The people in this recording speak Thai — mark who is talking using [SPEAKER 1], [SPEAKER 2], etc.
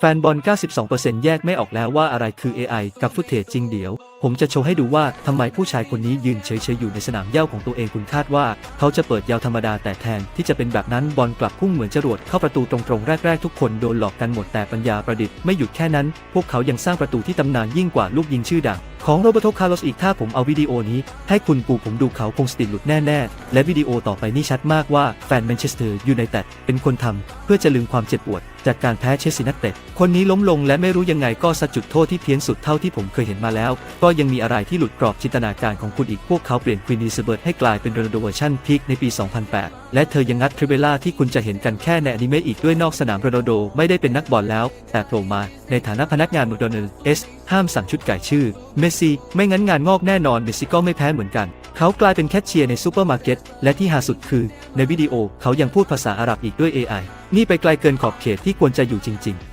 [SPEAKER 1] แฟนบอล 92%แยกไม่ออกแล้วว่าอะไรคือ AI กับฟุตเทจจริงเดี๋ยว ผมจะโชว์ให้ดูว่าทำไมผู้ชายคนนี้ยืนเฉยๆอยู่ในสนามเหย้าของตัวเองคุณคาดว่า เขาจะเปิดยาวธรรมดาแต่แทนที่จะเป็นแบบนั้นบอลกลับพุ่งเหมือนจรวดเข้าประตูตรงๆ แรกๆ ทุกคนโดนหลอกกันหมดแต่ปัญญาประดิษฐ์ไม่หยุดแค่นั้น พวกเขายังสร้างประตูที่ตำนานยิ่งกว่าลูกยิงชื่อดัง ของโรเบโตคาร์ลสอีกถ้าผมเอาวิดีโอนี้ ให้คุณปู่ผมดูเขาคงสติหลุดแน่ๆ และวิดีโอต่อไปนี่ชัดมากว่าแฟนแมนเชสเตอร์ยูไนเต็ดเป็นคนทำเพื่อจะลืมความเจ็บปวด จากการแพ้เชลซีนักเตะคนนี้ล้มลงและไม่รู้ยังไงก็สัดจุดโทษที่เพี้ยนสุดเท่าที่ผมเคยเห็นมาแล้ว ก็ยังมีอะไรที่หลุดกรอบจินตนาการของคุณอีกพวกเขาเปลี่ยนควีนีสเบิร์ตให้กลายเป็นโรนัลโดเวอร์ชันพีคในปี 2008 และเธอยังงัดทริเวล่าที่คุณจะเห็นกันแค่ในอนิเมะอีกด้วยนอกสนามโรนัลโดไม่ได้เป็นนักบอลแล้ว แต่โผล่มาในฐานะพนักงานมูโดนัลเอสห้ามสั่งชุดไก่ชื่อ เมสซี่ ไม่งั้นงานงอกแน่นอนเมสซี่ก็ไม่แพ้เหมือนกัน เขากลายเป็นแคชเชียร์ในซูเปอร์มาร์เก็ต และที่หาสุดคือ ในวิดีโอเขายังพูดภาษาอาหรับอีกด้วย AI นี่ไปไกลเกินขอบเขตที่ควรจะอยู่จริง ๆ